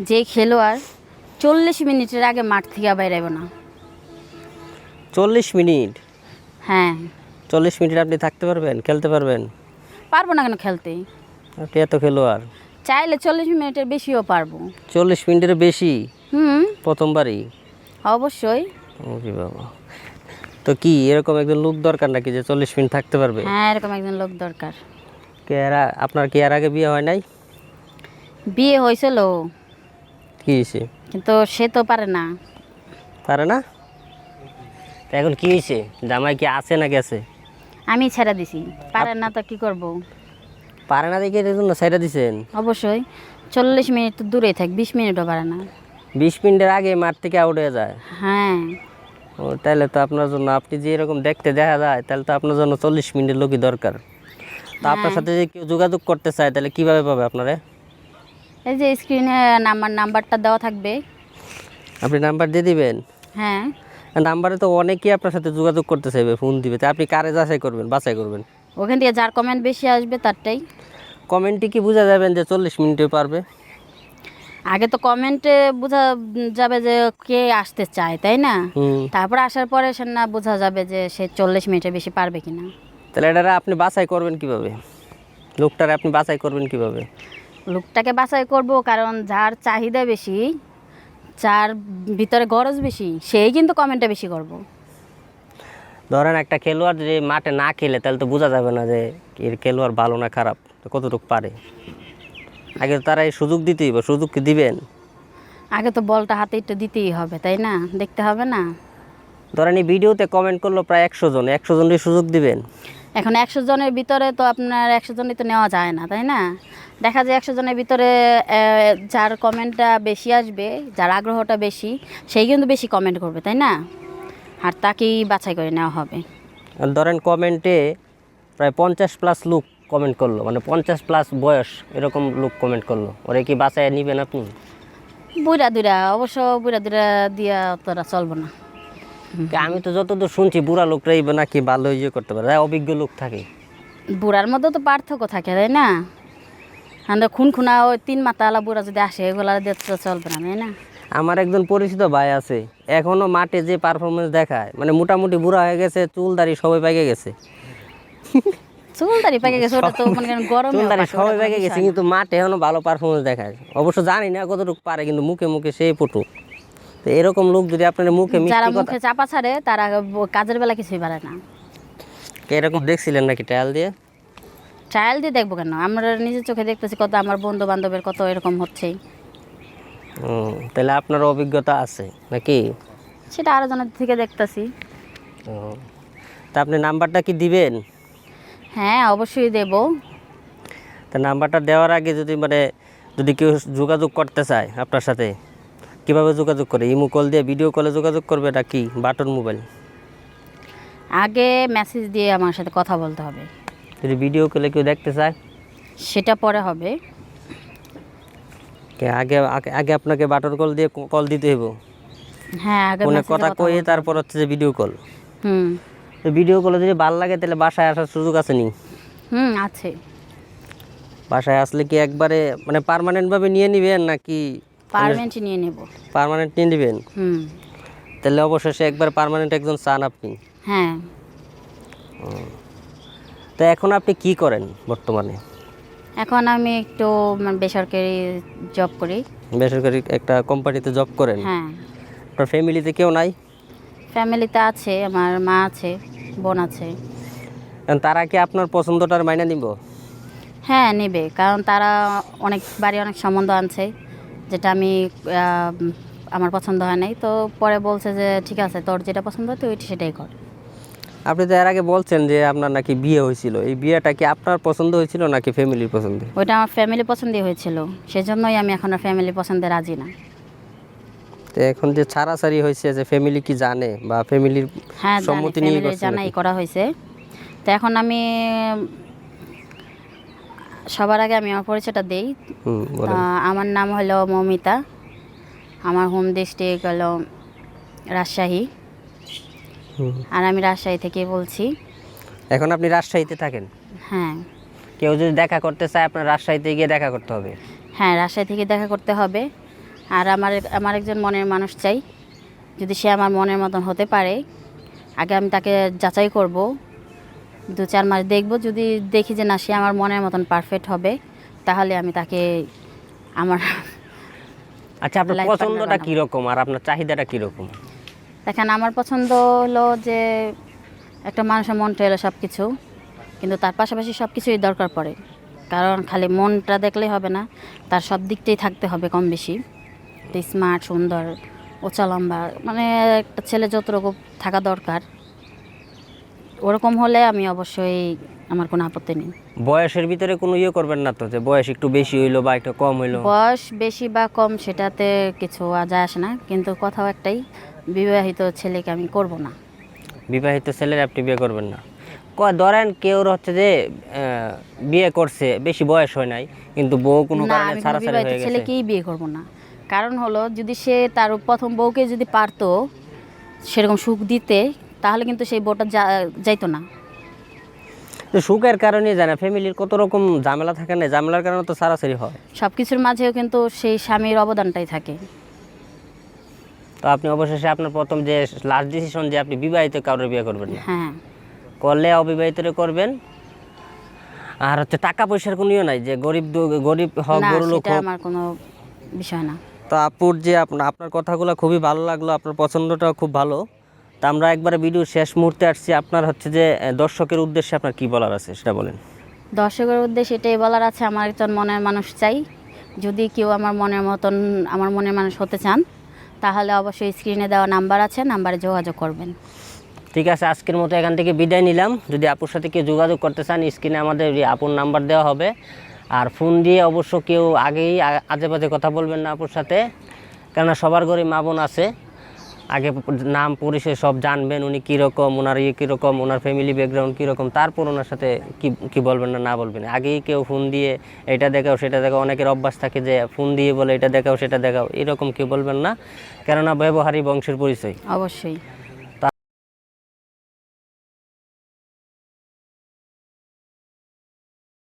যে খেলোয়াড় চল্লিশ মিনিটের আগে মাঠ থেকে বাইরাইব না। চল্লিশ মিনিট? হ্যাঁ। চল্লিশ মিনিট আপনি থাকতে পারবেন? খেলতে পারবেন? পারব না কেন খেলতে? আপনি এত খেলোয়াড়। চাইলে চল্লিশ মিনিটের বেশিও পারব। চল্লিশ মিনিটের বেশি? হুম। প্রথমবারই? অবশ্যই। বাবা। তো কি এরকম একজন লোক দরকার নাকি যে চল্লিশ মিনিট থাকতে পারবে? হ্যাঁ এরকম একজন লোক দরকার। কে এরা আপনার কি এর আগে বিয়ে হয় নাই? বিয়ে হয়েছিল। কি হয়েছে? কিন্তু সে তো পারে না। পারে না? তা এখন কি হয়েছে? জামাই কি আছে না গেছে আমি ছেড়ে দিছি। পারে না তো কি করব? পারে না দেখে এর জন্য সাইডা দিছেন? অবশ্যই। চল্লিশ মিনিট তো দূরে থাক বিশ মিনিটও পারে না। বিশ মিনিটের আগে মাঠ থেকে আউট হয়ে যায়। হ্যাঁ। ও তাহলে তো আপনার জন্য আপনি যে এরকম দেখতে দেখা যায় তাহলে তো আপনার জন্য চল্লিশ মিনিটের লোকই দরকার। তো আপনার সাথে যদি কেউ যোগাযোগ করতে চায় তাহলে কীভাবে পাবে আপনারা? এই যে স্ক্রিনে নাম্বার নাম্বারটা দেওয়া থাকবে। আপনি নাম্বার দিয়ে দিবেন? হ্যাঁ। নাম্বারে তো অনেকেই আপনার সাথে যোগাযোগ করতে চাইবে ফোন দিবে। তা আপনি কারে যাচাই করবেন বাছাই করবেন? ওখান থেকে যার কমেন্ট বেশি আসবে তারটাই। কমেন্টে কি বোঝা যাবেন যে চল্লিশ মিনিটে পারবে? আগে তো কমেন্টে বোঝা যাবে যে কে আসতে চায় তাই না? তারপর আসার পরে সে না বোঝা যাবে যে সে চল্লিশ মিনিটে বেশি পারবে কিনা। তাহলে এটা আপনি বাছাই করবেন কীভাবে? লোকটারে আপনি বাছাই করবেন কীভাবে? লোকটাকে বাছাই করব কারণ যার চাহিদা বেশি যার ভিতরে গরজ বেশি সেই কিন্তু কমেন্টটা বেশি করব। ধরেন একটা খেলোয়াড় যদি মাঠে না খেলে তাহলে তো বোঝা যাবে না যে এর খেলোয়াড় ভালো না খারাপ তো কতটুকু পারে? আগে তো তারা এই সুযোগ দিতেই সুযোগ দিবেন? আগে তো বলটা হাতে একটু দিতেই হবে তাই না? দেখতে হবে না? ধরেন এই ভিডিওতে কমেন্ট করল প্রায় একশো জন একশো জনের সুযোগ দিবেন। এখন একশো জনের ভিতরে তো আপনার একশো জনই তো নেওয়া যায় না তাই না? দেখা যায় একশো জনের ভিতরে যার কমেন্টটা বেশি আসবে যার আগ্রহটা বেশি সেই কিন্তু বেশি কমেন্ট করবে তাই না? আর তাকেই বাছাই করে নেওয়া হবে। ধরেন কমেন্টে প্রায় পঞ্চাশ প্লাস লুক কমেন্ট করল মানে পঞ্চাশ প্লাস বয়স এরকম লুক কমেন্ট করল। ওরে কি বাসায় নেবেন আপনি? বুড়া দুরা অবশ্য বুড়া দুরা দিয়া তোরা চলবো না। আমি তো যতদূর শুনছি বুড়া লোকরাই নাকি ভালো ইয়ে করতে পারে অভিজ্ঞ লোক থাকে। বুড়ার মধ্যে তো পার্থক্য থাকে তাই না? আমরা খুন খুনা ওই তিন মাতালা বুড়া যদি আসে এগুলা দিয়ে তো চলবে না তাই না? আমার একজন পরিচিত ভাই আছে এখনও মাঠে যে পারফরমেন্স দেখায় মানে মোটামুটি বুড়া হয়ে গেছে চুল দাড়ি সবাই পেকে গেছে। চুল দাড়ি পেকে গেছে ওটা তো মনে করেন গরমে চুল দাড়ি সবাই পেকে গেছে কিন্তু মাঠে এখনও ভালো পারফরমেন্স দেখায়। অবশ্য জানি না কতটুকু পারে কিন্তু মুখে মুখে সেই পটু তো এরকম লোক যদি আপনার মুখে যারা মিষ্টি কথা মুখে চাপা ছাড়ে তারা কাজের বেলা কিছুই পারে না। এরকম দেখছিলেন নাকি ট্রায়াল দিয়ে? ট্রায়াল দিয়ে দেখব কেন? আমরা নিজের চোখে দেখতেছি কত আমার বন্ধু বান্ধবের কত এরকম হচ্ছেই হুম, তাহলে আপনার অভিজ্ঞতা আছে নাকি? সেটা আরও জনের থেকে দেখতেছি। তা আপনি নাম্বারটা কি দিবেন? হ্যাঁ অবশ্যই দেব। তা নাম্বারটা দেওয়ার আগে যদি মানে যদি কেউ যোগাযোগ করতে চায় আপনার সাথে? কীভাবে যোগাযোগ করে? ইমো কল দিয়ে ভিডিও কলে যোগাযোগ করবে নাকি বাটন মোবাইল? আগে মেসেজ দিয়ে আমার সাথে কথা বলতে হবে। যদি ভিডিও কলে কেউ দেখতে চায়? সেটা পরে হবে। কে আগে আগে- আপনাকে বাটন কল দিয়ে কল দিতে হইব। হ্যাঁ আগে ফোনে কথা কয়ে তারপর হচ্ছে যে ভিডিও কল। হুম। ভিডিও কলে যদি ভালো লাগে তাহলে বাসায় আসার সুযোগ আছে নি? হুম আছে। বাসায় আসলে কি একবারে মানে পার্মানেন্টভাবে নিয়ে নিবেন নাকি পারমেন্ট নিয়ে নেব। পার্মানেন্ট নিয়ে নেবেন? হুম। তাহলে অবশেষে একবার পার্মানেন্ট একজন চান আপনি? হ্যাঁ। তো এখন আপনি কি করেন বর্তমানে? এখন আমি একটু মানে বেসরকারি জব করি। বেসরকারি একটা কোম্পানিতে জব করেন? হ্যাঁ। আপনার ফ্যামিলিতে কেউ নাই? ফ্যামিলিতে আছে আমার মা আছে বোন আছে। এখন তারা কি আপনার পছন্দটার মাইনা নিব? হ্যাঁ নেবে। কারণ তারা অনেক বাড়ি অনেক সম্বন্ধ আনছে। যেটা আমি আমার পছন্দ হয় নাই। তো পরে বলছে যে ঠিক আছে তোর যেটা পছন্দ হয় তুই সেটাই কর। আপনি তো এর আগে বলছেন যে আপনার নাকি বিয়ে হয়েছিল। এই বিয়েটা কি আপনার পছন্দ হয়েছিল নাকি ফ্যামিলির পছন্দ ওইটা আমার ফ্যামিলি পছন্দই হয়েছিল। সেজন্যই আমি এখন আর ফ্যামিলি পছন্দে রাজি না। তো এখন যে ছাড়াছাড়ি হয়েছে যে ফ্যামিলি কি জানে বা ফ্যামিলির সম্মতি নিয়ে জানাই করা হয়েছে। তো এখন আমি সবার আগে আমি আমার পরিচয়টা দেই। আমার নাম হলো মমিতা। আমার হোম ডিস্ট্রিক্ট হলো রাজশাহী। আর আমি রাজশাহী থেকে বলছি। এখন আপনি রাজশাহীতে থাকেন? হ্যাঁ। কেউ যদি দেখা করতে চায় আপনার রাজশাহীতে গিয়ে দেখা করতে হবে? হ্যাঁ রাজশাহী থেকে দেখা করতে হবে। আর আমার আমার একজন মনের মানুষ চাই। যদি সে আমার মনের মতন হতে পারে আগে আমি তাকে যাচাই করব। দু চার মাস দেখব। যদি দেখি যে না সে আমার মনের মতন পারফেক্ট হবে তাহলে আমি তাকে আমার আচ্ছা আপনার পছন্দটা কীরকম আর আপনার চাহিদাটা কীরকম? দেখেন আমার পছন্দ হলো যে একটা মানুষের মনটা এলো সব কিছু কিন্তু তার পাশাপাশি সব কিছুই দরকার পড়ে। কারণ খালি মনটা দেখলেই হবে না তার সব দিকটাই থাকতে হবে কম বেশি। স্মার্ট সুন্দর উঁচা লম্বা মানে একটা ছেলে যতটুকু থাকা দরকার ওরকম হলে আমি অবশ্যই আমার কোনো আপত্তি নেই। বয়সের ভিতরে কোনো ইয়ে করবেন না তো যে বয়স একটু বেশি হইল বা একটু কম হইল? বয়স বেশি বা কম সেটাতে কিছু যায় আসে না কিন্তু কথাও একটাই বিবাহিত ছেলেকে আমি করব না। বিবাহিত ছেলের আপনি বিয়ে করবেন না। ধরেন কেউ হচ্ছে যে বিয়ে করছে বেশি বয়স হয় নাই কিন্তু বউ কোনো কারণে ছাড়াছাড়ি হয়ে গেছে। ছেলেকেই বিয়ে করব না। কারণ হলো যদি সে তার প্রথম বউকে যদি পারতো সেরকম সুখ দিতে তাহলে কিন্তু সেই বউটা যাইতো না। সুখের কারণে জানা ফ্যামিলির কত রকম ঝামেলা থাকে না ঝামেলার কারণে তো ছাড়াছাড়ি হয়। সব কিছুর মাঝেও কিন্তু সেই স্বামীর অবদানটাই থাকে। তো আপনি অবশেষে আপনার প্রথম যে লাস্ট ডিসিশন যে আপনি বিবাহিত কারোর বিয়ে করবেন না। হ্যাঁ। করলে অবিবাহিতরে করবেন। আর হচ্ছে টাকা পয়সার কোনো ইয়ে নাই যে গরিব গরিব হোক বড় লোক আমার কোনো বিষয় না। তো আপুর যে আপনার কথাগুলো খুবই ভালো লাগল আপনার পছন্দটাও খুব ভালো। তা আমরা একবারে ভিডিও শেষ মুহূর্তে আসছি। আপনার হচ্ছে যে দর্শকের উদ্দেশ্যে আপনার কি বলার আছে সেটা বলেন। দর্শকের উদ্দেশ্যে এটাই বলার আছে আমার একজন মনের মানুষ চাই। যদি কেউ আমার মনের মতন আমার মনের মানুষ হতে চান তাহলে অবশ্যই স্ক্রিনে দেওয়া নাম্বার আছে নাম্বারে যোগাযোগ করবেন। ঠিক আছে আজকের মতো এখান থেকে বিদায় নিলাম। যদি আপুর সাথে কেউ যোগাযোগ করতে চান স্ক্রিনে আমাদের আপুর নাম্বার দেওয়া হবে। আর ফোন দিয়ে অবশ্য কেউ আগেই আজে বাজে কথা বলবেন না আপুর সাথে। কেননা সবার ঘরে মা বোন আছে। আগে নাম পরিচয় সব জানবেন, উনি কীরকম ওনার ইয়ে কীরকম ওনার ফ্যামিলি ব্যাকগ্রাউন্ড কীরকম, তারপর ওনার সাথে কি কি বলবেন না না বলবেন। আগেই কেউ ফোন দিয়ে, এটা দেখাও, সেটা দেখাও। অনেকের অভ্যাস থাকে যে, ফোন দিয়ে বলে, এটা দেখাও, সেটা দেখাও। এরকম কি বলবেন না। কেননা ব্যবহারই বংশের পরিচয়। অবশ্যই।